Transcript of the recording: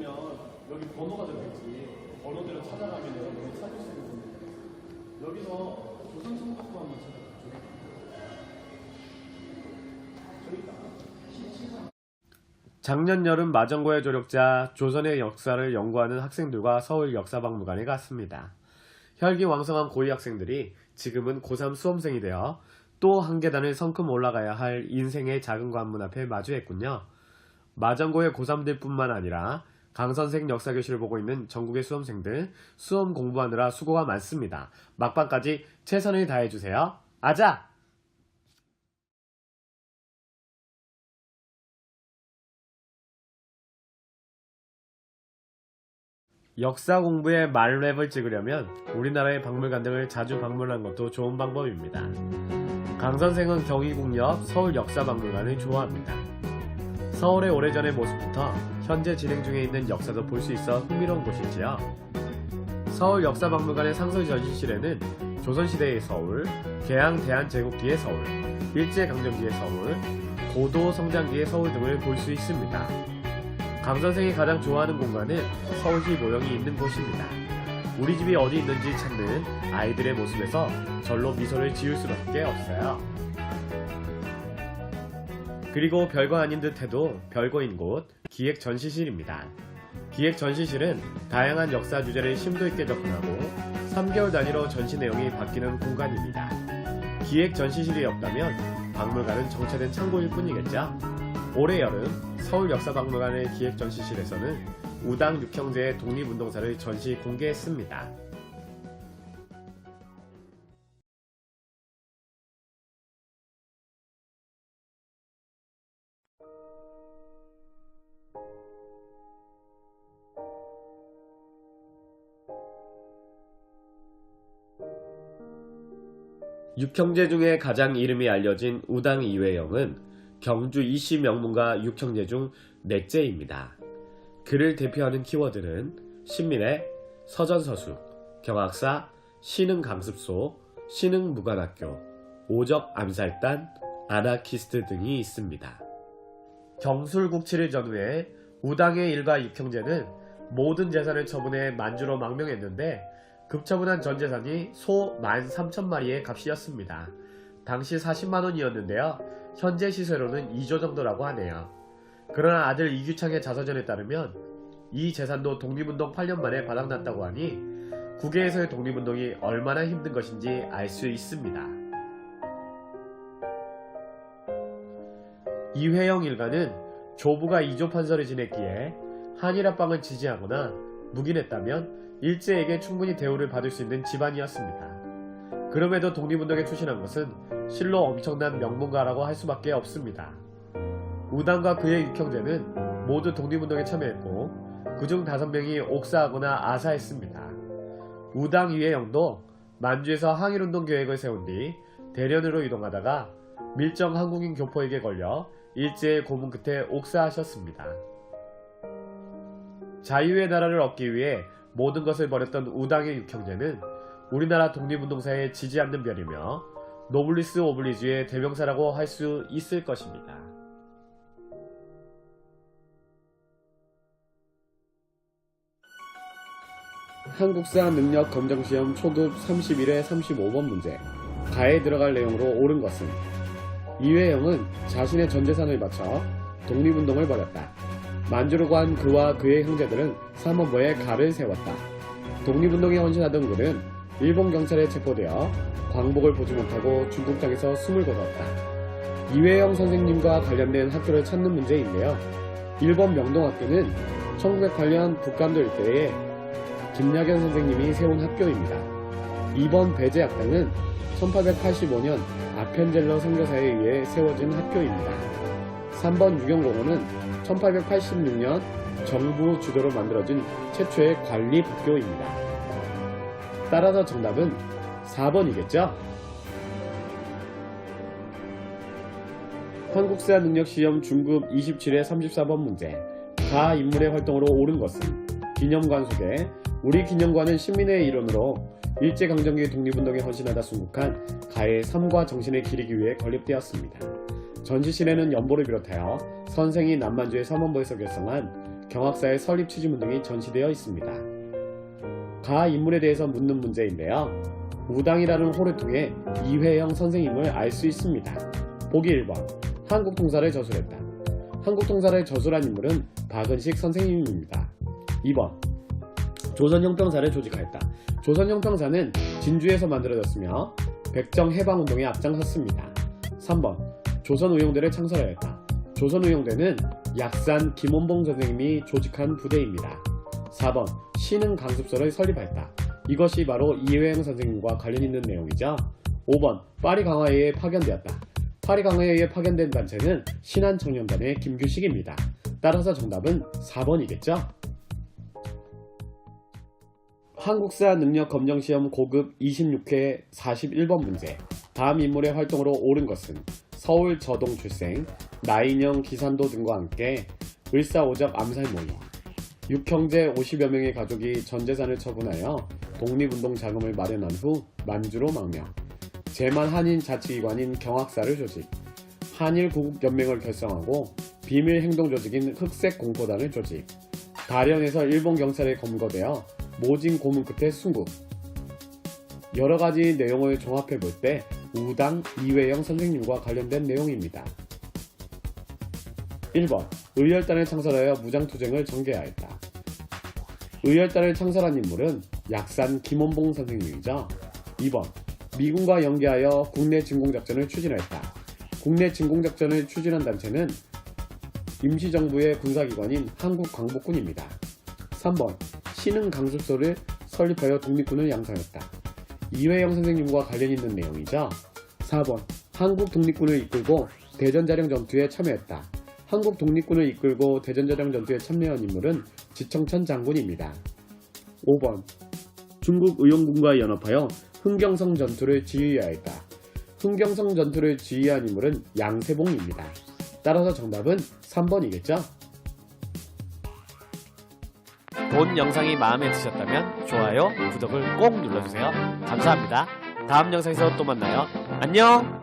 보면 여기 번호가 적혀있지. 번호대로 찾아가면 여러분이 찾을 수 있는 건데 여기서 조선 성곽도 한번 찾아볼게요. 작년 여름 마정고의 조력자 조선의 역사를 연구하는 학생들과 서울 역사박물관에 갔습니다. 혈기 왕성한 고위 학생들이 지금은 고3 수험생이 되어 또 한 계단을 성큼 올라가야 할 인생의 작은 관문 앞에 마주했군요. 마정고의 고3들 뿐만 아니라 강선생 역사교실을 보고 있는 전국의 수험생들 수험 공부하느라 수고가 많습니다. 막방까지 최선을 다해주세요. 아자! 역사 공부에 말랩을 찍으려면 우리나라의 박물관 등을 자주 방문하는 것도 좋은 방법입니다. 강 선생은 경희국역 서울역사박물관을 좋아합니다. 서울의 오래전의 모습부터 현재 진행 중에 있는 역사도 볼 수 있어 흥미로운 곳이지요. 서울역사박물관의 상설 전시실에는 조선시대의 서울, 개항 대한제국기의 서울, 일제강점기의 서울, 고도 성장기의 서울 등을 볼 수 있습니다. 강 선생이 가장 좋아하는 공간은 서울시 모형이 있는 곳입니다. 우리 집이 어디 있는지 찾는 아이들의 모습에서 절로 미소를 지을 수밖에 없어요. 그리고 별거 아닌 듯 해도 별거인 곳 기획 전시실입니다. 기획 전시실은 다양한 역사 주제를 심도 있게 접근하고 3개월 단위로 전시 내용이 바뀌는 공간입니다. 기획 전시실이 없다면 박물관은 정체된 창고일 뿐이겠죠. 올해 여름 서울 역사박물관의 기획 전시실에서는 우당 육형제의 독립운동사를 전시 공개했습니다. 육형제 중에 가장 이름이 알려진 우당 이회영은 경주 이씨 명문가 육형제 중 넷째입니다. 그를 대표하는 키워드는 신민의 서전서수, 경학사, 신흥강습소, 신흥무관학교, 오적 암살단, 아나키스트 등이 있습니다. 경술국치를 전후해 우당의 일가 육형제는 모든 재산을 처분해 만주로 망명했는데 급처분한 전 재산이 소 13,000마리의 값이었습니다. 당시 40만 원이었는데요. 현재 시세로는 2조 정도라고 하네요. 그러나 아들 이규창의 자서전에 따르면 이 재산도 독립운동 8년 만에 바닥났다고 하니 국외에서의 독립운동이 얼마나 힘든 것인지 알 수 있습니다. 이회영 일가는 조부가 이조 판서를 지냈기에 한일합방을 지지하거나 묵인했다면 일제에게 충분히 대우를 받을 수 있는 집안이었습니다. 그럼에도 독립운동에 추진한 것은 실로 엄청난 명문가라고 할 수밖에 없습니다. 우당과 그의 육형제는 모두 독립운동에 참여했고 그중 다섯 명이 옥사하거나 아사했습니다. 우당 이회영도 만주에서 항일운동 계획을 세운 뒤 대련으로 이동하다가 밀정 한국인 교포에게 걸려 일제의 고문 끝에 옥사하셨습니다. 자유의 나라를 얻기 위해 모든 것을 버렸던 우당의 육형제는 우리나라 독립운동사에 지지 않는 별이며 노블리스 오블리주의 대명사라고 할 수 있을 것입니다. 한국사 능력 검정시험 초급 31회 35번 문제 가에 들어갈 내용으로 옳은 것은 이회영은 자신의 전 재산을 바쳐 독립운동을 벌였다. 만주로 간 그와 그의 형제들은 삼원보에 가를 세웠다. 독립운동에 헌신하던 그는 일본 경찰에 체포되어 광복을 보지 못하고 중국장에서 숨을 거뒀다. 이회영 선생님과 관련된 학교를 찾는 문제인데요. 1번 명동학교는 1908년 북감도 일대에 김약연 선생님이 세운 학교입니다. 2번 배제학당은 1885년 아펜젤러 선교사에 의해 세워진 학교입니다. 3번 유경공원은 1886년 정부 주도로 만들어진 최초의 관리학교입니다. 따라서 정답은 4번이겠죠? 한국사 능력시험 중급 27회 34번 문제 가 인물의 활동으로 옳은 것은 기념관 소개 우리 기념관은 신민의 일원으로 일제강점기 독립운동에 헌신하다 순국한 가의 삶과 정신을 기리기 위해 건립되었습니다. 전시실에는 연보를 비롯하여 선생이 남만주의 삼원부에서 결성한 경학사의 설립 취지문 등이 전시되어 있습니다. 가 인물에 대해서 묻는 문제인데요. 우당이라는 호를 통해 이회영 선생님을 알 수 있습니다. 보기 1번 한국 통사를 저술했다. 한국 통사를 저술한 인물은 박은식 선생님입니다. 2번 조선 형평사를 조직하였다. 조선 형평사는 진주에서 만들어졌으며 백정 해방운동에 앞장섰습니다. 3번 조선의용대를 창설하였다. 조선의용대는 약산 김원봉 선생님이 조직한 부대입니다. 4번 신흥 강습소를 설립하였다. 이것이 바로 이회영 선생님과 관련 있는 내용이죠. 5번 파리 강화에 의해 파견되었다. 파리 강화에 의해 파견된 단체는 신한 청년단의 김규식입니다. 따라서 정답은 4번이겠죠? 한국사 능력 검정 시험 고급 26회 41번 문제. 다음 인물의 활동으로 옳은 것은 서울 저동 출생, 나인영 기산도 등과 함께 을사오적 암살 모임, 육형제 50여 명의 가족이 전 재산을 처분하여 독립운동 자금을 마련한 후 만주로 망명, 제만 한인 자치기관인 경학사를 조직, 한일 구국 연맹을 결성하고 비밀 행동 조직인 흑색 공포단을 조직, 다련에서 일본 경찰에 검거되어 모진 고문 끝에 순국. 여러 가지 내용을 종합해 볼 때 우당 이회영 선생님과 관련된 내용입니다. 1번 의열단을 창설하여 무장투쟁을 전개하였다. 의열단을 창설한 인물은 약산 김원봉 선생님이죠. 2번 미군과 연계하여 국내 진공작전을 추진하였다. 국내 진공작전을 추진한 단체는 임시정부의 군사기관인 한국광복군입니다. 3번 신흥 강습소를 설립하여 독립군을 양성했다. 이회영 선생님과 관련 있는 내용이죠. 4번 한국 독립군을 이끌고 대전자령 전투에 참여했다. 한국 독립군을 이끌고 대전자령 전투에 참여한 인물은 지청천 장군입니다. 5번 중국 의용군과 연합하여 흥경성 전투를 지휘하였다. 흥경성 전투를 지휘한 인물은 양세봉입니다. 따라서 정답은 3번이겠죠? 본 영상이 마음에 드셨다면 좋아요, 구독을 꼭 눌러주세요. 감사합니다. 다음 영상에서 또 만나요. 안녕!